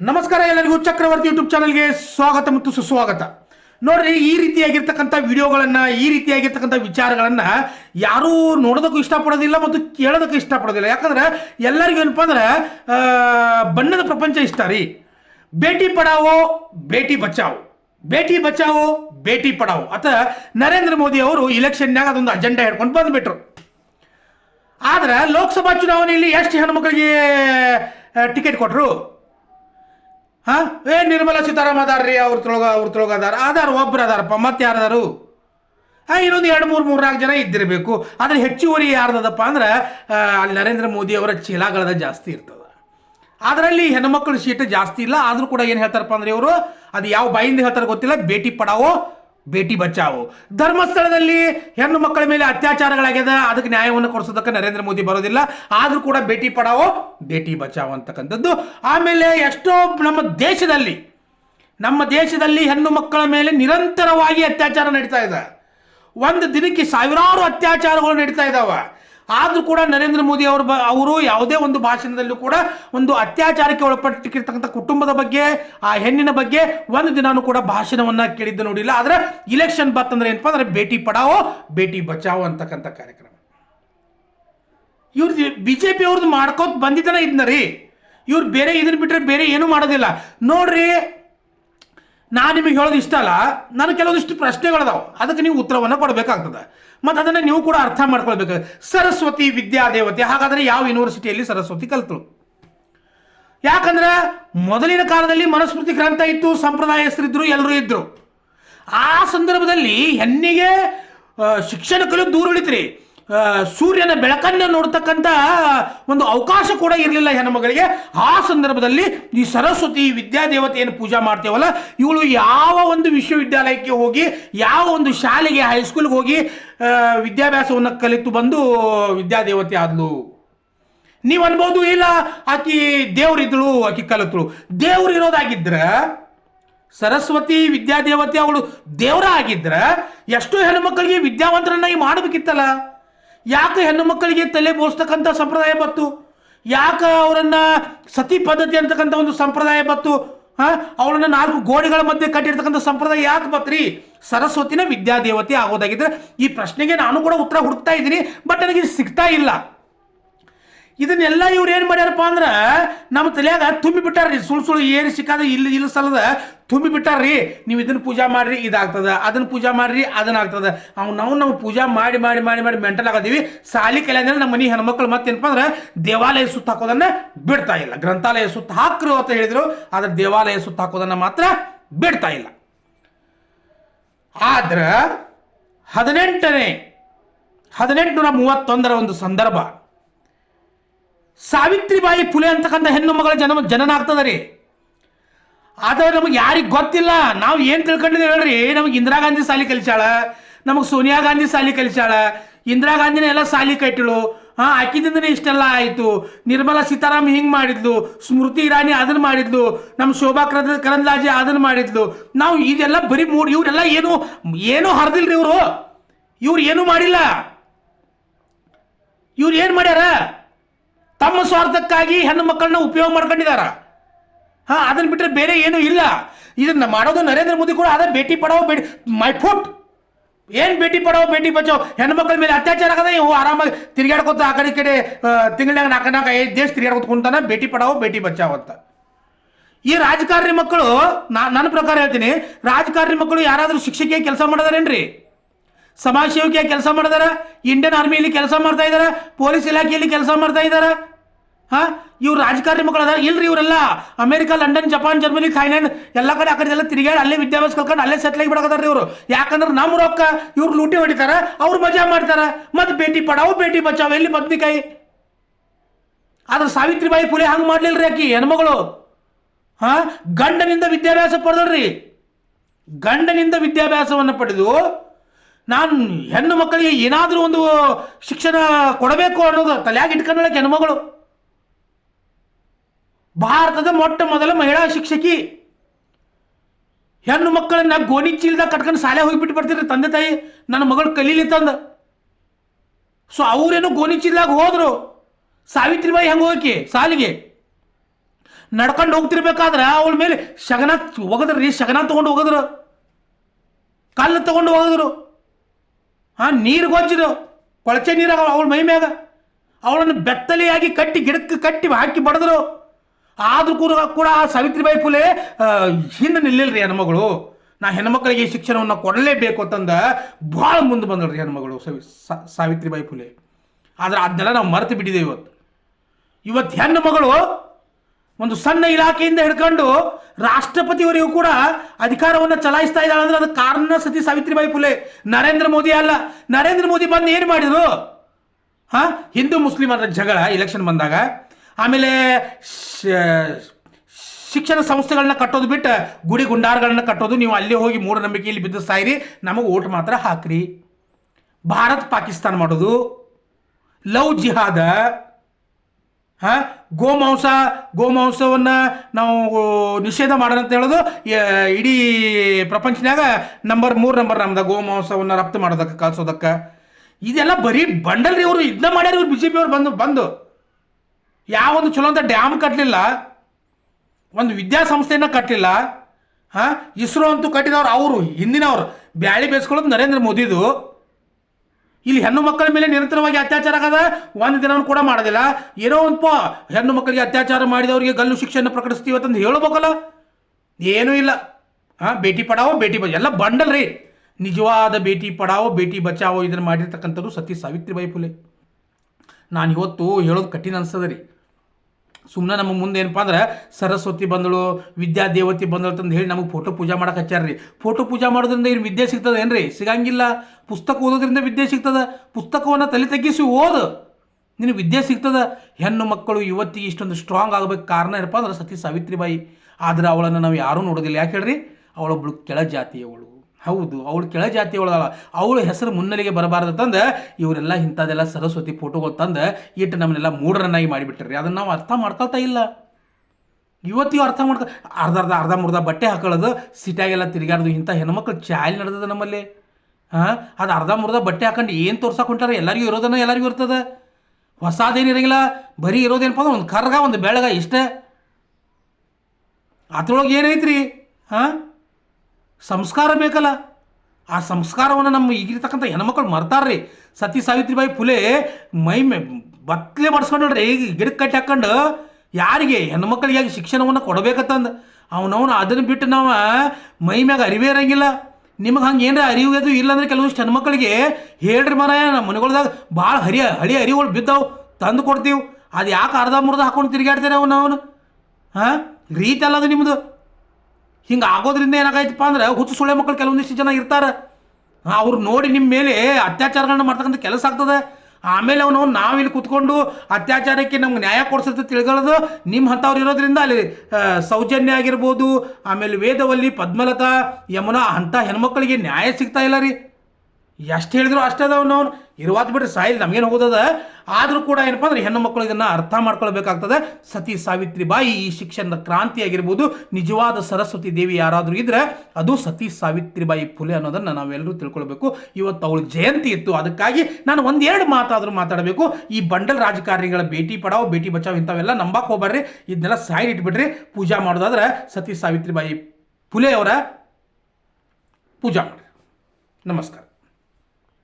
ನಮಸ್ಕಾರ ಎಲ್ಲರಿಗೂ ಚಕ್ರವರ್ತಿ ಯೂಟ್ಯೂಬ್ ಚಾನಲ್ಗೆ ಸ್ವಾಗತ ಮತ್ತು ಸುಸ್ವಾಗತ. ನೋಡ್ರಿ, ಈ ರೀತಿಯಾಗಿರ್ತಕ್ಕಂಥ ವಿಡಿಯೋಗಳನ್ನು, ಈ ರೀತಿಯಾಗಿರ್ತಕ್ಕಂಥ ವಿಚಾರಗಳನ್ನು ಯಾರೂ ನೋಡೋದಕ್ಕೂ ಇಷ್ಟಪಡೋದಿಲ್ಲ ಮತ್ತು ಕೇಳೋದಕ್ಕೂ ಇಷ್ಟಪಡೋದಿಲ್ಲ. ಯಾಕಂದ್ರೆ ಎಲ್ಲರಿಗೂ ಏನಪ್ಪ ಅಂದ್ರೆ ಬಣ್ಣದ ಪ್ರಪಂಚ ಇಷ್ಟ ರೀ. ಬೇಟಿ ಪಡಾವೋ, ಬೇಟಿ ಬಚಾವೋ. ಬೇಟಿ ಬಚಾವೋ, ಬೇಟಿ ಪಡಾವೋ. ಅಥವಾ ನರೇಂದ್ರ ಮೋದಿ ಅವರು ಇಲೆಕ್ಷನ್ನಾಗ ಅದೊಂದು ಅಜೆಂಡಾ ಹಿಡ್ಕೊಂಡು ಬಂದುಬಿಟ್ರು. ಆದ್ರೆ ಲೋಕಸಭಾ ಚುನಾವಣೆಯಲ್ಲಿ ಎಷ್ಟು ಹೆಣ್ಮಕ್ಳಿಗೆ ಟಿಕೆಟ್ ಕೊಟ್ಟರು ಹಾ? ಏ, ನಿರ್ಮಲಾ ಸೀತಾರಾಮ್ ರೀ ಅವ್ರ ತೊಳಗ ಅವ್ರ ತೊಳಗ ಅದಾರ ಅದಾರ ಒಬ್ರು ಅದಾರಪ್ಪ ಮತ್ತೆ ಯಾರದಾರು? ಹಾಂ ಇನ್ನೊಂದು ಎರಡು, ಮೂರು ಮೂರು ನಾಲ್ಕು ಜನ ಇದ್ದಿರಬೇಕು. ಆದರೆ ಹೆಚ್ಚುವರಿ ಯಾರ್ದದಪ್ಪ ಅಂದ್ರೆ ಅಲ್ಲಿ ನರೇಂದ್ರ ಮೋದಿ ಅವರ ಚೀಲಗಳದ ಜಾಸ್ತಿ ಇರ್ತದೆ. ಅದರಲ್ಲಿ ಹೆಣ್ಮಕ್ಳ ಸೀಟ್ ಜಾಸ್ತಿ ಇಲ್ಲ. ಆದರೂ ಕೂಡ ಏನು ಹೇಳ್ತಾರಪ್ಪ ಅಂದ್ರೆ ಇವರು, ಅದು ಯಾವ ಬಾಯಿಂದ ಹೇಳ್ತಾರೆ ಗೊತ್ತಿಲ್ಲ. ಭೇಟಿ ಪಡಾವೋ ಬೇಟಿ ಬಚಾವೋ ಧರ್ಮಸ್ಥಳದಲ್ಲಿ ಹೆಣ್ಣು ಮಕ್ಕಳ ಮೇಲೆ ಅತ್ಯಾಚಾರಗಳಾಗ್ಯದ, ಅದಕ್ಕೆ ನ್ಯಾಯವನ್ನು ಕೊಡಿಸೋದಕ್ಕೆ ನರೇಂದ್ರ ಮೋದಿ ಬರೋದಿಲ್ಲ, ಆದರೂ ಕೂಡ ಬೇಟಿ ಪಡಾವೋ ಬೇಟಿ ಬಚಾವೋ ಅಂತಕ್ಕಂಥದ್ದು. ಆಮೇಲೆ ಎಷ್ಟೋ ನಮ್ಮ ದೇಶದಲ್ಲಿ ನಮ್ಮ ದೇಶದಲ್ಲಿ ಹೆಣ್ಣು ಮಕ್ಕಳ ಮೇಲೆ ನಿರಂತರವಾಗಿ ಅತ್ಯಾಚಾರ ನಡೀತಾ ಇದೆ. ಒಂದು ದಿನಕ್ಕೆ ಸಾವಿರಾರು ಅತ್ಯಾಚಾರಗಳು ನಡೀತಾ ಇದ್ದಾವೆ ಆದರೂ ಕೂಡ ನರೇಂದ್ರ ಮೋದಿ ಅವರು ಬ ಅವರು ಯಾವುದೇ ಒಂದು ಭಾಷಣದಲ್ಲೂ ಕೂಡ ಒಂದು ಅತ್ಯಾಚಾರಕ್ಕೆ ಒಳಪಟ್ಟಿರ್ತಕ್ಕಂಥ ಕುಟುಂಬದ ಬಗ್ಗೆ, ಆ ಹೆಣ್ಣಿನ ಬಗ್ಗೆ ಒಂದು ದಿನಾನು ಕೂಡ ಭಾಷಣವನ್ನ ಕೇಳಿದ್ದು ನೋಡಿಲ್ಲ. ಆದರೆ ಇಲೆಕ್ಷನ್ ಬಂತಂದ್ರೆ ಏನಪ್ಪ ಅಂದ್ರೆ ಭೇಟಿ ಪಡಾವೋ, ಭೇಟಿ ಬಚಾವೋ ಅಂತಕ್ಕಂಥ ಕಾರ್ಯಕ್ರಮ. ಇವ್ರದ್ದು ಬಿ ಜೆ ಪಿ ಅವ್ರದ್ದು ಮಾಡ್ಕೋತ ಬಂದಿದ್ದಾನೆ ಇದನ್ನ ರೀ. ಇವ್ರು ಬೇರೆ ಇದನ್ನ ಬಿಟ್ಟರೆ ಬೇರೆ ಏನೂ ಮಾಡೋದಿಲ್ಲ. ನೋಡ್ರಿ ನಾನು ನಿಮಗೆ ಹೇಳೋದು ಇಷ್ಟ ಅಲ್ಲ, ನಾನು ಕೆಲವೊಂದಿಷ್ಟು ಪ್ರಶ್ನೆಗಳದಾವೆ. ಅದಕ್ಕೆ ನೀವು ಉತ್ತರವನ್ನು ಕೊಡಬೇಕಾಗ್ತದೆ. ಮತ್ತು ಅದನ್ನು ನೀವು ಕೂಡ ಅರ್ಥ ಮಾಡ್ಕೊಳ್ಬೇಕು. ಸರಸ್ವತಿ ವಿದ್ಯಾದೇವತೆ, ಹಾಗಾದರೆ ಯಾವ ಯೂನಿವರ್ಸಿಟಿಯಲ್ಲಿ ಸರಸ್ವತಿ ಕಲ್ತಳು ಯಾಕಂದ್ರೆ ಮೊದಲಿನ ಕಾಲದಲ್ಲಿ ಮನುಸ್ಮೃತಿ ಗ್ರಂಥ ಇತ್ತು, ಸಂಪ್ರದಾಯಸ್ಥರಿದ್ರು ಎಲ್ಲರೂ ಇದ್ರು. ಆ ಸಂದರ್ಭದಲ್ಲಿ ಹೆಣ್ಣಿಗೆ ಶಿಕ್ಷಣಕ್ಕೂ ದೂರ ಉಳಿತ್ರಿ. ಸೂರ್ಯನ ಬೆಳಕನ್ನು ನೋಡ್ತಕ್ಕಂಥ ಒಂದು ಅವಕಾಶ ಕೂಡ ಇರಲಿಲ್ಲ ಹೆಣ್ಮಗಳಿಗೆ ಆ ಸಂದರ್ಭದಲ್ಲಿ ಈ ಸರಸ್ವತಿ ವಿದ್ಯಾದೇವತೆಯನ್ನು ಪೂಜಾ ಮಾಡ್ತೇವಲ್ಲ, ಇವಳು ಯಾವ ಒಂದು ವಿಶ್ವವಿದ್ಯಾಲಯಕ್ಕೆ ಹೋಗಿ, ಯಾವ ಒಂದು ಶಾಲೆಗೆ ಹೈಸ್ಕೂಲ್ಗೆ ಹೋಗಿ ವಿದ್ಯಾಭ್ಯಾಸವನ್ನು ಕಲಿತು ಬಂದು ವಿದ್ಯಾದೇವತೆ ಆದ್ಲು. ನೀವು ಅನ್ಬೋದು ಇಲ್ಲ, ಆಕಿ ದೇವ್ರಿದ್ಳು, ಆಕಿ ಕಲಿತಳು. ದೇವ್ರು ಇರೋದಾಗಿದ್ರ, ಸರಸ್ವತಿ ವಿದ್ಯಾದೇವತೆ ಅವಳು ದೇವರ ಆಗಿದ್ರ, ಎಷ್ಟು ಹೆಣ್ಣುಮಕ್ಕಳಿಗೆ ವಿದ್ಯಾವಂತರನ್ನಾಗಿ ಮಾಡಬೇಕಿತ್ತಲ್ಲ. ಯಾಕೆ ಹೆಣ್ಣು ಮಕ್ಕಳಿಗೆ ತಲೆ ಬೋಸ್ತಕ್ಕಂಥ ಸಂಪ್ರದಾಯ ಬತ್ತು ಯಾಕೆ ಅವರನ್ನ ಸತಿ ಪದ್ಧತಿ ಅಂತಕ್ಕಂಥ ಒಂದು ಸಂಪ್ರದಾಯ ಬತ್ತು ಹಾಂ? ಅವಳನ್ನ ನಾಲ್ಕು ಗೋಡೆಗಳ ಮಧ್ಯೆ ಕಟ್ಟಿರ್ತಕ್ಕಂಥ ಸಂಪ್ರದಾಯ ಯಾಕೆ ಬತ್ರಿ? ಸರಸ್ವತಿನ ವಿದ್ಯಾದೇವತೆ ಆಗೋದಾಗಿದ್ರೆ ಈ ಪ್ರಶ್ನೆಗೆ ನಾನು ಕೂಡ ಉತ್ತರ ಹುಡುಕ್ತಾ ಇದ್ದೀನಿ, ಬಟ್ ನನಗೆ ಸಿಗ್ತಾ ಇಲ್ಲ. ಇದನ್ನೆಲ್ಲ ಇವ್ರು ಏನು ಮಾಡ್ಯಾರಪ್ಪ ಅಂದ್ರೆ ನಮ್ಮ ತಲೆಯಾಗ ತುಂಬಿ ಬಿಟ್ಟಾರ್ರಿ. ಸುಳ್ಳು ಸುಳ್ಳು ಏನು ಸಿಕ್ಕಾದ ಇಲ್ಲಿ ಇಲ್ಲ ಸಲದ ತುಂಬಿ ಬಿಟ್ಟಾರ್ರಿ. ನೀವು ಇದನ್ನ ಪೂಜಾ ಮಾಡ್ರಿ, ಇದಾಗ್ತದ. ಅದನ್ನ ಪೂಜಾ ಮಾಡ್ರಿ ಅದನ್ನ ಆಗ್ತದ. ಅವ್ ನಾವು ನಾವು ಪೂಜಾ ಮಾಡಿ ಮಾಡಿ ಮಾಡಿ ಮಾಡಿ ಮೆಂಟಲ್ ಆಗದೀವಿ. ಸಾಲಿ ಕಲೆ ಅಂದ್ರೆ ನಮ್ಮ ಮನೆ ಹೆಣ್ಮಕ್ಳು ಮತ್ತೇನಪ್ಪ ಅಂದ್ರೆ ದೇವಾಲಯ ಸುತ್ತ ಹಾಕೋದನ್ನ ಬಿಡ್ತಾ ಇಲ್ಲ. ಗ್ರಂಥಾಲಯ ಸುತ್ತ ಹಾಕ್ರು ಅಂತ ಹೇಳಿದ್ರು, ಆದ್ರೆ ದೇವಾಲಯ ಸುತ್ತ ಹಾಕೋದನ್ನ ಮಾತ್ರ ಬಿಡ್ತಾ ಇಲ್ಲ. ಆದ್ರ ಹದಿನೆಂಟನೇ, ಹದಿನೆಂಟುನೂರ ಮೂವತ್ತೊಂದರ ಒಂದು ಸಂದರ್ಭ ಸಾವಿತ್ರಿಬಾಯಿ ಫುಲೆ ಅಂತಕ್ಕಂಥ ಹೆಣ್ಣು ಮಗಳ ಜನ ಜನನ ಆಗ್ತದ ರೀ ಆದರೆ ನಮಗೆ ಯಾರಿಗೆ ಗೊತ್ತಿಲ್ಲ, ನಾವು ಏನು ತಿಳ್ಕೊಂಡಿದ್ದೇವೆ ಹೇಳ್ರಿ ನಮಗೆ ಇಂದಿರಾ ಗಾಂಧಿ ಸಾಲಿ ಕಲಿಸಾಳ ನಮಗೆ ಸೋನಿಯಾ ಗಾಂಧಿ ಸಾಲಿ ಕಲಿಸಾಳ ಇಂದಿರಾ ಗಾಂಧಿನ ಎಲ್ಲ ಸಾಲಿ ಕಟ್ಟಿಳು, ಹಾಂ ಆಕಿದಿಂದನೇ ಇಷ್ಟೆಲ್ಲ ಆಯಿತು, ನಿರ್ಮಲಾ ಸೀತಾರಾಮ್ ಹಿಂಗೆ ಮಾಡಿದ್ಲು, ಸ್ಮೃತಿ ಇರಾನಿ ಅದನ್ನು ಮಾಡಿದ್ಲು ನಮ್ಮ ಶೋಭಾ ಕರ ಕರಂದ್ಲಾಜೆ ಅದನ್ನು ಮಾಡಿದ್ಲು, ನಾವು ಇದೆಲ್ಲ ಬರೀ ಮೂರು ಇವರೆಲ್ಲ ಏನು, ಏನೂ ಹರಿದಿಲ್ರಿ ಇವರು, ಇವ್ರು ಏನೂ ಮಾಡಿಲ್ಲ, ಇವ್ರು ಏನು ಮಾಡ್ಯಾರ? ತಮ್ಮ ಸ್ವಾರ್ಥಕ್ಕಾಗಿ ಹೆಣ್ಣು ಮಕ್ಕಳನ್ನ ಉಪಯೋಗ ಮಾಡ್ಕೊಂಡಿದಾರ. ಹಾ, ಅದನ್ನ ಬಿಟ್ಟರೆ ಬೇರೆ ಏನೂ ಇಲ್ಲ. ಇದನ್ನ ಮಾಡೋದು ನರೇಂದ್ರ ಮೋದಿ ಕೂಡ ಅದೇ ಭೇಟಿ ಪಡಾವೋ ಬೇಡಿ ಮೈ ಫುಟ್. ಏನ್ ಭೇಟಿ ಪಡಾವೋ ಭೇಟಿ ಬಚಾವ್ ಹೆಣ್ಣು ಮಕ್ಕಳ ಮೇಲೆ ಅತ್ಯಾಚಾರ ಆಗದ ಇವು ಆರಾಮಾಗಿ ತಿರುಗಾಡ್ಕೊತ ಆ ಕಡೆ ಕಡೆ ತಿಂಗಳಾಗ ನಾಲ್ಕು ಐದು ದೇಶ ತಿರ್ಗಾಡ್ಕೊತ ಕುಂತಾನ ಭೇಟಿ ಪಡಾವೋ ಭೇಟಿ ಬಚಾವ್ ಅಂತ. ಈ ರಾಜಕಾರಣಿ ಮಕ್ಕಳು, ನಾ, ನನ್ನ ಪ್ರಕಾರ ಹೇಳ್ತೀನಿ, ರಾಜಕಾರಣಿ ಮಕ್ಕಳು ಯಾರಾದರೂ ಶಿಕ್ಷಕಿಯಾಗಿ ಕೆಲಸ ಮಾಡಿದಾರೇನ್ರಿ? ಸಮಾಜ ಸೇವಕಿಯಾಗಿ ಕೆಲಸ ಮಾಡಿದಾರೆ ಇಂಡಿಯನ್ ಆರ್ಮಿಯಲ್ಲಿ ಕೆಲಸ ಮಾಡ್ತಾ ಇದ್ದಾರೆ ಪೊಲೀಸ್ ಇಲಾಖೆಯಲ್ಲಿ ಕೆಲಸ ಮಾಡ್ತಾ ಇದ್ದಾರೆ ಹಾ, ಇವ್ರು ರಾಜಕಾರಣಿ ಮಕ್ಕಳು ಇಲ್ರಿ ಇವರೆಲ್ಲ, America, London, Japan, Germany, Thailand ಎಲ್ಲ ಕಡೆ ಆ ಕಡೆ ಎಲ್ಲ ತಿರುಗಾಡಿ ಅಲ್ಲೇ ವಿದ್ಯಾಭ್ಯಾಸ ಕಲ್ಕೊಂಡು ಅಲ್ಲೇ ಸೆಟ್ಲ್ ಆಗಿ ಬಿಡಕತ್ತಾರ ಇವರು. ಯಾಕಂದ್ರೆ ನಮ್ಮ ರೊಕ್ಕ ಇವ್ರು ಲೂಟಿ ಹೊಡಿತಾರ, ಅವ್ರು ಮಜಾ ಮಾಡ್ತಾರ. ಮತ್ತೆ ಭೇಟಿ ಪಡಾವು ಭೇಟಿ ಬಚಾವ್, ಎಲ್ಲಿ ಬದ್ನಿಕಾಯಿ? ಆದ್ರೆ ಸಾವಿತ್ರಿಬಾಯಿ ಪುಲೆ ಹಂಗೆ ಮಾಡ್ಲಿಲ್ರಿ ಆಕಿ, ಹೆಣ್ಮಗಳು. ಹಾ, ಗಂಡನಿಂದ ವಿದ್ಯಾಭ್ಯಾಸ ಪಡೆದ್ರಿ ಗಂಡನಿಂದ ವಿದ್ಯಾಭ್ಯಾಸವನ್ನು ಪಡೆದು ನಾನು ಹೆಣ್ಣು ಮಕ್ಕಳಿಗೆ ಏನಾದರೂ ಒಂದು ಶಿಕ್ಷಣ ಕೊಡಬೇಕು ಅನ್ನೋದು ತಲೆಯಾಗಿ ಇಟ್ಕೊಂಡಳಕ್ಕೆ ಹೆಣ್ಮಗಳು ಭಾರತದ ಮೊಟ್ಟ ಮೊದಲ ಮಹಿಳಾ ಶಿಕ್ಷಕಿ. ಹೆಣ್ಣು ಮಕ್ಕಳನ್ನ ಗೋಣಿ ಚೀಲದಾಗ ಕಟ್ಕೊಂಡು ಶಾಲೆ ಹೋಗಿಬಿಟ್ಟು ಬರ್ತಿದ್ರು ತಂದೆ ತಾಯಿ, ನನ್ನ ಮಗಳು ಕಲೀಲಿ ತಂದ. ಸೊ ಅವರೇನು ಗೋಣಿ ಚೀಲದಾಗ ಹೋದ್ರು. ಸಾವಿತ್ರಿಬಾಯಿ ಹೆಂಗೆ ಹೋಗಿ ಸಾಲಿಗೆ? ನಡ್ಕೊಂಡು ಹೋಗ್ತಿರ್ಬೇಕಾದ್ರೆ ಅವಳ ಮೇಲೆ ಶಗನ ಒಗದ್ರಿ ಶಗನ ತಗೊಂಡು ಹೋಗದ್ರು ಕಲ್ಲು ತಗೊಂಡು ಹೋಗಿದ್ರು ಹಾಂ, ನೀರು ಗೊಜ್ಜಿದ್ರು ಕೊಳಚೆ ನೀರು ಅವಳ ಮೈ ಮ್ಯಾಗ. ಅವಳನ್ನು ಬೆತ್ತಲೆಯಾಗಿ ಕಟ್ಟಿ, ಗಿಡಕ್ಕೆ ಕಟ್ಟಿ ಹಾಕಿ ಬಡದ್ರು. ಆದ್ರೂ ಕೂಡ ಕೂಡ ಆ ಸಾವಿತ್ರಿಬಾಯಿ ಫುಲೆ ಹಿಂದೆ ನಿಲ್ಲಿಲ್ರಿ ಹೆಣ್ಮಗಳು. ನಾ ಹೆಣ್ಮಕ್ಳಿಗೆ ಈ ಶಿಕ್ಷಣವನ್ನು ಕೊಡಲೇಬೇಕು ಅಂತಂದ ಭಾಳ ಮುಂದೆ ಬಂದಳ್ರಿ ಹೆಣ್ಮಗಳು ಸವಿ ಸಾವಿತ್ರಿಬಾಯಿ ಫುಲೆ. ಆದ್ರೆ ಅದನ್ನೆಲ್ಲ ನಾವು ಮರೆತು ಬಿಟ್ಟಿದ್ದೇವೆ ಇವತ್ತು. ಇವತ್ತು ಹೆಣ್ಣು ಮಗಳು ಒಂದು ಸಣ್ಣ ಇಲಾಖೆಯಿಂದ ಹಿಡ್ಕೊಂಡು ರಾಷ್ಟ್ರಪತಿಯವರಿಗೂ ಕೂಡ ಅಧಿಕಾರವನ್ನು ಚಲಾಯಿಸ್ತಾ ಇದ್ದಾಳೆ ಅಂದ್ರೆ ಅದಕ್ಕೆ ಕಾರಣ ಸತಿ ಸಾವಿತ್ರಿಬಾಯಿ ಫುಲೆ. ನರೇಂದ್ರ ಮೋದಿ ಅಲ್ಲ. ನರೇಂದ್ರ ಮೋದಿ ಬಂದು ಏನು ಮಾಡಿದ್ರು? ಹಾ? ಹಿಂದೂ ಮುಸ್ಲಿಮರ ಜಗಳ ಎಲೆಕ್ಷನ್ ಬಂದಾಗ. ಆಮೇಲೆ ಶಿಕ್ಷಣ ಸಂಸ್ಥೆಗಳನ್ನ ಕಟ್ಟೋದು ಬಿಟ್ಟು ಗುಡಿ ಗುಂಡಾರಗಳನ್ನ ಕಟ್ಟೋದು, ನೀವು ಅಲ್ಲಿ ಹೋಗಿ ಮೂಢನಂಬಿಕೆಯಲ್ಲಿ ಬಿದ್ದು ಸಾಯಿರಿ, ನಮಗೆ ಓಟ್ ಮಾತ್ರ ಹಾಕ್ರಿ. ಭಾರತ್ ಪಾಕಿಸ್ತಾನ ಮಾಡೋದು. ಲವ್ ಜಿಹಾದ. ಹಾ? ಗೋಮಾಂಸ, ಗೋಮಾಂಸವನ್ನು ನಾವು ನಿಷೇಧ ಮಾಡೋಣ ಅಂತ ಹೇಳೋದು ಇಡೀ ಪ್ರಪಂಚನಾಗ ನಂಬರ್ ಮೂರು ನಂಬರ್ ನಮ್ದು ಗೋಮಾಂಸವನ್ನು ರಫ್ತು ಮಾಡೋದಕ್ಕೆ ಕಳ್ಸೋದಕ್ಕೆ ಇದೆಲ್ಲ ಬರೀ ಬಂಡಲ್ ರೀ ಇವರು ಇದನ್ನ ಮಾಡ್ಯಾರ ಇವ್ರು ಬಿ ಜೆ ಪಿ ಅವ್ರು ಬಂದು ಬಂದು. ಯಾವೊಂದು ಚಲೋ ಅಂತ ಡ್ಯಾಮ್ ಕಟ್ಟಲಿಲ್ಲ ಒಂದು ವಿದ್ಯಾಸಂಸ್ಥೆಯನ್ನು ಕಟ್ಟಲಿಲ್ಲ ಹಾಂ? ಇಸ್ರೋ ಅಂತೂ ಕಟ್ಟಿದವ್ರು ಅವರು, ಹಿಂದಿನವ್ರು. ಬ್ಯಾಳಿ ಬೇಸ್ಕೊಳ್ಳೋದು ನರೇಂದ್ರ ಮೋದಿದು. ಇಲ್ಲಿ ಹೆಣ್ಣು ಮಕ್ಕಳ ಮೇಲೆ ನಿರಂತರವಾಗಿ ಅತ್ಯಾಚಾರ ಆಗದ? ಒಂದು ದಿನ ಕೂಡ ಮಾಡೋದಿಲ್ಲ. ಏನೋ ಒಂದು ಪಾ, ಹೆಣ್ಣು ಮಕ್ಕಳಿಗೆ ಅತ್ಯಾಚಾರ ಮಾಡಿದವರಿಗೆ ಗಲ್ಲು ಶಿಕ್ಷೆಯನ್ನು ಪ್ರಕಟಿಸ್ತೀವಿ ಅಂತಂದು ಹೇಳ್ಬೇಕಲ್ಲ? ಏನೂ ಇಲ್ಲ. ಹಾಂ, ಭೇಟಿ ಪಡಾವೋ, ಭೇಟಿ ಬಚಾವೋ ಎಲ್ಲ ಬಂಡಲ್ ರೀ. ನಿಜವಾದ ಭೇಟಿ ಪಡಾವೋ, ಭೇಟಿ ಬಚಾವೋ ಇದನ್ನು ಮಾಡಿರ್ತಕ್ಕಂಥದ್ದು ಸತಿ ಸಾವಿತ್ರಿಬಾಯಿ ಫುಲೆ. ನಾನು ಇವತ್ತು ಹೇಳೋದು ಕಠಿಣ ಅನ್ಸದ ರೀ. ಸುಮ್ಮನೆ ನಮ್ಮ ಮುಂದೆ ಏನಪ್ಪ ಅಂದ್ರೆ ಸರಸ್ವತಿ ಬಂದಳು ವಿದ್ಯಾ ದೇವತಿ ಬಂದಳು ಅಂತಂದು ಹೇಳಿ ನಮಗೆ ಫೋಟೋ ಪೂಜಾ ಮಾಡಕ್ಕೆ ರೀ ಫೋಟೋ ಪೂಜಾ ಮಾಡೋದ್ರಿಂದ ಏನು ವಿದ್ಯೆ ಸಿಗ್ತದೆ ರೀ ಸಿಗಂಗಿಲ್ಲ. ಪುಸ್ತಕ ಓದೋದ್ರಿಂದ ವಿದ್ಯೆ ಸಿಗ್ತದೆ. ಪುಸ್ತಕವನ್ನು ತಲೆ ತಗ್ಗಿಸಿ ಓದು. ನಿನಗೆ ವಿದ್ಯೆ ಸಿಗ್ತದೆ. ಹೆಣ್ಣು ಮಕ್ಕಳು ಇವತ್ತಿಗೆ ಇಷ್ಟೊಂದು ಸ್ಟ್ರಾಂಗ್ ಆಗಬೇಕು ಕಾರಣ ಏನಪ್ಪ ಅಂದ್ರೆ ಸತಿ ಸಾವಿತ್ರಿಬಾಯಿ. ಆದರೆ ಅವಳನ್ನು ನಾವು ಯಾರೂ ನೋಡೋದಿಲ್ಲ. ಯಾಕೆ ಹೇಳ್ರಿ? ಅವಳೊಬ್ಳು ಕೆಳ ಜಾತಿಯವಳು. ಹೌದು, ಅವಳು ಕೆಳ ಜಾತಿಯವಳಲ್ಲ ಅವಳ ಹೆಸರು ಮುನ್ನೆಲೆಗೆ ಬರಬಾರ್ದು ತಂದು. ಇವರೆಲ್ಲ ಇಂಥದ್ದೆಲ್ಲ ಸರಸ್ವತಿ ಫೋಟೋಗಳು ತಂದು. ಇಟ್ಟು ನಮ್ಮನ್ನೆಲ್ಲ ಮೂಢರನ್ನಾಗಿ ಮಾಡಿಬಿಟ್ರಿ. ಅದನ್ನು ನಾವು ಅರ್ಥ ಮಾಡ್ಕೊಳ್ತಾ ಇಲ್ಲ. ಇವತ್ತಿಗೂ ಅರ್ಥ ಮಾಡ್ಕೊ, ಅರ್ಧ ಅರ್ಧ ಅರ್ಧ ಮುರ್ಧ ಬಟ್ಟೆ ಹಾಕೊಳ್ಳೋದು, ಸಿಟ್ಯಾಗೆಲ್ಲ ತಿರುಗಾಡೋದು ಇಂಥ ಹೆಣ್ಮಕ್ಳು ಚಾಲಿ ನಡೆದದ ನಮ್ಮಲ್ಲಿ. ಹಾಂ ಅದು ಅರ್ಧ ಮುರ್ಧ ಬಟ್ಟೆ ಹಾಕೊಂಡು ಏನು ತೋರ್ಸಕ್ಕೆ ಹೊಂಟಾರ ಎಲ್ಲರಿಗೂ ಇರೋದನ್ನ ಎಲ್ಲರಿಗೂ ಇರ್ತದೆ. ಹೊಸದೇನು ಇರಂಗಿಲ್ಲ. ಬರೀ ಇರೋದೇನಪ್ಪ ಅಂದ್ರೆ ಒಂದು ಕರ್ಗ, ಒಂದು ಬೆಳಗ ಇಷ್ಟೇ. ಅದ್ರೊಳಗೆ ಏನೈತ್ರಿ ಹಾಂ ಸಂಸ್ಕಾರ ಬೇಕಲ್ಲ? ಆ ಸಂಸ್ಕಾರವನ್ನು ನಮ್ಮ ಈಗಿರ್ತಕ್ಕಂಥ ಹೆಣ್ಮಕ್ಳು ಮರ್ತಾರ್ರಿ. ಸತಿ ಸಾವಿತ್ರಿಬಾಯಿ ಫುಲೆ ಮೈ ಮೆ ಬತ್ಲೆ ಬಡ್ಸ್ಕೊಂಡ್ರಿ ಈಗ ಗಿಡಕ್ಕೆ ಕಟ್ಟಿ ಹಾಕೊಂಡು ಯಾರಿಗೆ ಹೆಣ್ಮಕ್ಳಿಗೆ ಶಿಕ್ಷಣವನ್ನು ಕೊಡಬೇಕಂತಂದು ಅವನವನು ಅದನ್ನು ಬಿಟ್ಟು ನಾವು ಮೈ ಮ್ಯಾಗ ಅರಿವೇ ಇರಂಗಿಲ್ಲ. ನಿಮಗೆ ಹಂಗೆ ಏನರ ಅರಿವು ಅದು ಇಲ್ಲಾಂದ್ರೆ ಕೆಲವೊಂದಿಷ್ಟು ಹೆಣ್ಮಕ್ಳಿಗೆ ಹೇಳ್ರಿ ಮರ ನಮ್ಮ ಮನೆಗಳ್ದಾಗ ಭಾಳ ಹರಿ ಹಳಿ ಅರಿವುಗಳು ಬಿದ್ದವು, ತಂದು ಕೊಡ್ತೀವಿ. ಅದು ಯಾಕೆ ಅರ್ಧ ಮುರ್ದ ಹಾಕೊಂಡು ತಿರುಗಾಡ್ತೀರ ಅವನು ಅವನು? ಹಾಂ ರೀತಿ ಅಲ್ಲದು ನಿಮ್ಮದು ಹಿಂಗೆ ಆಗೋದ್ರಿಂದ ಏನಾಗೈತಪ್ಪ ಅಂದ್ರೆ ಹುಚ್ಚು ಸುಳೆ ಮಕ್ಕಳು ಕೆಲವೊಂದಿಷ್ಟು ಜನ ಇರ್ತಾರೆ. ಅವ್ರು ನೋಡಿ ನಿಮ್ಮ ಮೇಲೆ ಅತ್ಯಾಚಾರಗಳನ್ನ ಮಾಡ್ತಕ್ಕಂಥ ಕೆಲಸ ಆಗ್ತದೆ. ಆಮೇಲೆ ಅವನು ನಾವಿಲ್ಲಿ ಕುತ್ಕೊಂಡು ಅತ್ಯಾಚಾರಕ್ಕೆ ನಮ್ಗೆ ನ್ಯಾಯ ಕೊಡ್ಸತ್ತೆ ತಿಳ್ಕೊಳ್ಳೋದು. ನಿಮ್ಮ ಅಂಥವ್ರು ಇರೋದ್ರಿಂದ ಅಲ್ಲಿ ಸೌಜನ್ಯ ಆಗಿರ್ಬೋದು, ಆಮೇಲೆ ವೇದವಲ್ಲಿ ಪದ್ಮಲತಾ, ಯಮುನಾ, ಅಂಥ ಹೆಣ್ಮಕ್ಳಿಗೆ ನ್ಯಾಯ ಸಿಗ್ತಾ ಇಲ್ಲ ರೀ. ಎಷ್ಟು ಹೇಳಿದ್ರು ಅಷ್ಟೇ ಅದಾವ ನಾವು. ಇರುವಾತ್ ಬಿಟ್ರೆ ಸಾಯಿಲ್ ನಮಗೇನು ಹೋಗೋದ ಆದರೂ ಕೂಡ ಏನಪ್ಪ ಅಂದ್ರೆ ಹೆಣ್ಣು ಮಕ್ಕಳು ಇದನ್ನು ಅರ್ಥ ಮಾಡ್ಕೊಳ್ಬೇಕಾಗ್ತದೆ. ಸತಿ ಸಾವಿತ್ರಿ ಬಾಯಿ ಈ ಶಿಕ್ಷಣದ ಕ್ರಾಂತಿ ಆಗಿರ್ಬೋದು ನಿಜವಾದ ಸರಸ್ವತಿ ದೇವಿ ಯಾರಾದರೂ ಇದ್ರೆ ಅದು ಸತಿ ಸಾವಿತ್ರಿಬಾಯಿ ಫುಲೆ ಅನ್ನೋದನ್ನು ನಾವೆಲ್ಲರೂ ತಿಳ್ಕೊಳ್ಬೇಕು. ಇವತ್ತು ಅವಳು ಜಯಂತಿ ಇತ್ತು, ಅದಕ್ಕಾಗಿ ನಾನು ಒಂದೆರಡು ಮಾತಾದರೂ ಮಾತಾಡಬೇಕು. ಈ ಬಂಡಲ್ ರಾಜಕಾರಣಿಗಳ ಭೇಟಿ ಪಡಾವ್, ಭೇಟಿ ಬಚಾವ್ ಇಂಥವೆಲ್ಲ ನಂಬಕ್ಕೆ ಹೋಗ್ಬಾರ್ರಿ. ಇದನ್ನೆಲ್ಲ ಸೈಡ್ ಇಟ್ಬಿಡ್ರಿ. ಪೂಜಾ ಮಾಡೋದಾದ್ರೆ ಸತಿ ಸಾವಿತ್ರಿಬಾಯಿ ಫುಲೆ ಅವರ ಪೂಜಾ ಮಾಡಿ ನಮಸ್ಕಾರ.